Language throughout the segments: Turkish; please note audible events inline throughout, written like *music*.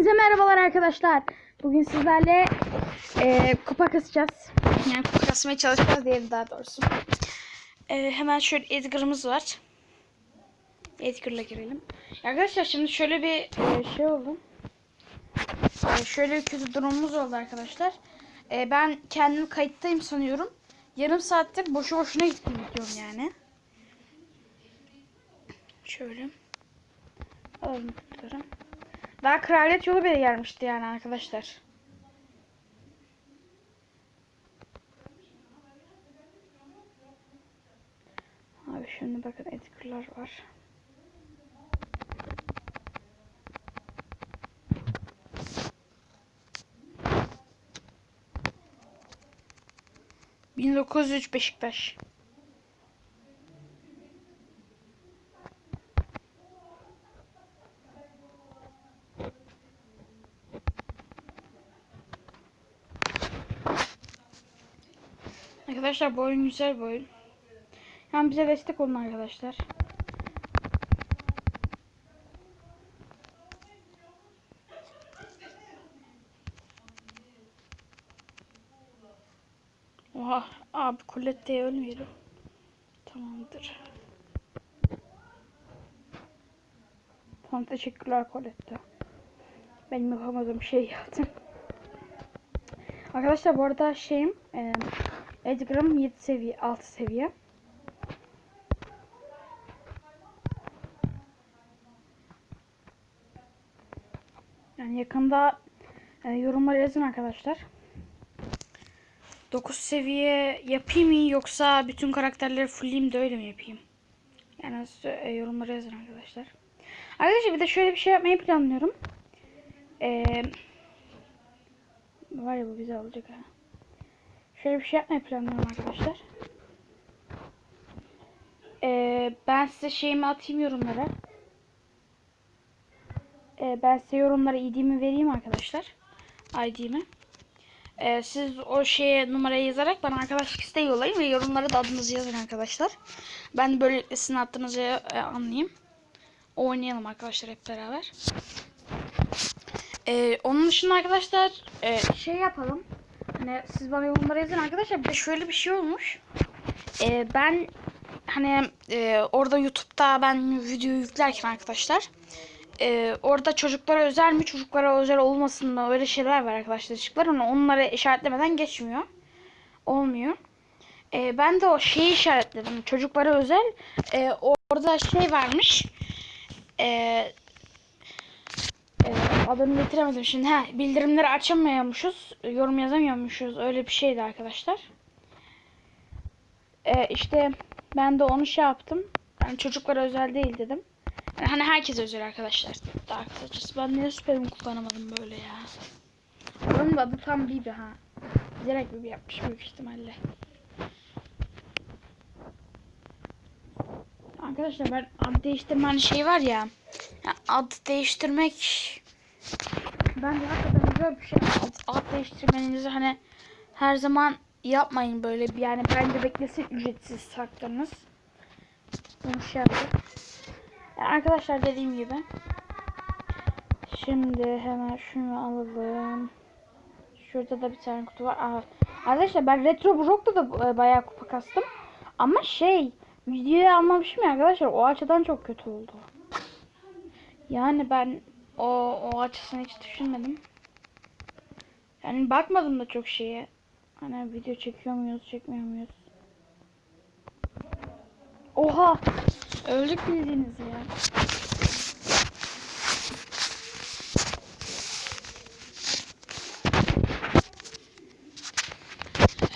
Hepinize merhabalar arkadaşlar. Bugün sizlerle e, kupa kasacağız. Yani kupa kasmaya çalışacağız diyelim daha doğrusu. E, hemen şöyle Edgar'ımız var. Edgar'la girelim. Arkadaşlar şimdi şöyle bir e, şey oldu. E, şöyle bir kötü durumumuz oldu arkadaşlar. E, ben kendim kayıttayım sanıyorum. Yarım saattir boşu boşuna gittim diyorum yani. Şöyle. Alalım. Daha kraliyet yolu bile gelmişti yani arkadaşlar. Abi şimdi bakın etikürler var. ...1903 Beşiktaş. Arkadaşlar bu oyun güzel bir oyun. Yani bize destek olun arkadaşlar. Oha abi Colette'ye ölmeyelim. Tamamdır. Tamam teşekkürler Colette. Benim yapamadığım şeyi yaptın. Arkadaşlar bu arada şeyim e, Edgar'ım 7 seviye 6 seviye. Yani yakında e, yorumlara yazın arkadaşlar. 9 seviye yapayım mı yoksa bütün karakterleri fullleyeyim de öyle mi yapayım? Yani e, yorumlara yazın arkadaşlar. Arkadaşlar bir de şöyle bir şey yapmayı planlıyorum. Eee Var ya bu güzel olacak ha. Şöyle bir şey yapmayı planlıyorum arkadaşlar. Ee, ben size şeyimi atayım yorumlara. Ee, ben size yorumlara ID'mi vereyim arkadaşlar. ID'mi. Ee, siz o şeye numarayı yazarak bana arkadaşlık isteği yollayın ve yorumlara da adınızı yazın arkadaşlar. Ben böyle sizin attığınızı e, anlayayım. Oynayalım arkadaşlar hep beraber. Ee, onun dışında arkadaşlar e, şey yapalım. Hani siz bana yorumlara yazın arkadaşlar. Bir de şöyle bir şey olmuş. Ee, ben hani e, orada YouTube'da ben video yüklerken arkadaşlar e, orada çocuklara özel mi çocuklara özel olmasın mı öyle şeyler var arkadaşlar ışıklar. Onu onları işaretlemeden geçmiyor. Olmuyor. E, ben de o şeyi işaretledim. Çocuklara özel e, orada şey varmış. E, adını getiremedim şimdi ha bildirimleri açamıyormuşuz yorum yazamıyormuşuz öyle bir şeydi arkadaşlar e, işte ben de onu şey yaptım yani çocuklara özel değil dedim hani herkes özel arkadaşlar. Daha kısacası. Ben niye süperimi kullanamadım böyle ya. Onun adı tam Bibi ha. Direkt Bibi yapmış büyük ihtimalle. Arkadaşlar ben ad değiştirme hani şey var ya. Ad değiştirmek ben de hakikaten güzel bir şey. Ad değiştirmenizi hani her zaman yapmayın böyle bir yani bence beklesin ücretsiz haklarınız. Bunu şey yapayım. Yani arkadaşlar dediğim gibi. Şimdi hemen şunu alalım. Şurada da bir tane kutu var. Aha. Arkadaşlar ben Retro Brock'ta da bayağı kupa kastım. Ama şey videoyu almamışım ya arkadaşlar. O açıdan çok kötü oldu. Yani ben o, o açısını hiç düşünmedim. Yani bakmadım da çok şeye. Hani video çekiyor muyuz, çekmiyor muyuz? Oha! Öldük bildiğiniz ya.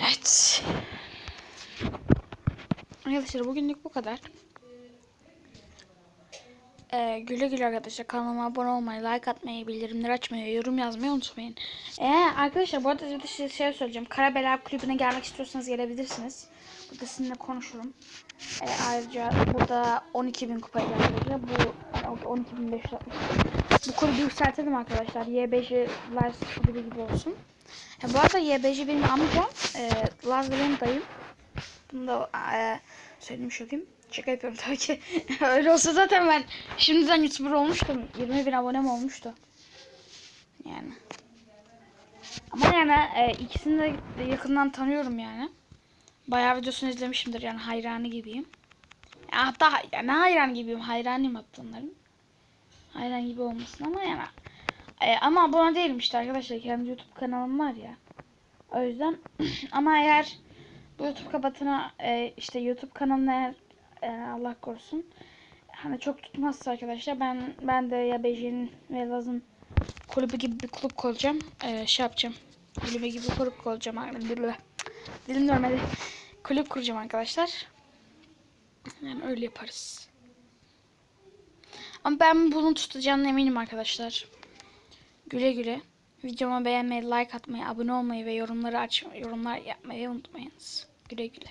Evet. Arkadaşlar bugünlük bu kadar. Ee, güle güle arkadaşlar kanalıma abone olmayı, like atmayı, bildirimleri açmayı, yorum yazmayı unutmayın. Ee, arkadaşlar bu arada bir size şey söyleyeceğim. Karabela kulübüne gelmek istiyorsanız gelebilirsiniz. Burada sizinle konuşurum. Ee, ayrıca burada 12.000 kupaya geldi. Bu 12.560. Bu kulübü yükseltelim arkadaşlar. YBJ Lars kulübü gibi olsun. Ha, bu arada YBJ benim amcam. E, da benim dayım. Bunu da e, söylemiş olayım. Şaka yapıyorum tabii ki. *laughs* Öyle olsa zaten ben şimdiden YouTuber olmuştum. 20 bin abonem olmuştu. Yani. Ama yani e, ikisini de yakından tanıyorum yani. Bayağı videosunu izlemişimdir yani hayranı gibiyim. Ya hatta yani hayran gibiyim. Hayranıyım hatta onların. Hayran gibi olmasın ama yani. E, ama abone değilim işte arkadaşlar. Kendi YouTube kanalım var ya. O yüzden *clears throat* ama eğer bu YouTube kapatına e, işte YouTube kanalına eğer e, Allah korusun hani çok tutmazsa arkadaşlar ben ben de ya Bejin'in ve Laz'ın kulübü gibi bir kulüp kuracağım. E, şey yapacağım. Kulübü gibi bir kulüp kuracağım. Dilim, dilim dönmedi. Kulüp kuracağım arkadaşlar. Yani öyle yaparız. Ama ben bunu tutacağına eminim arkadaşlar. Güle güle. Videomu beğenmeyi, like atmayı, abone olmayı ve yorumları aç yorumlar yapmayı unutmayınız. Güle güle.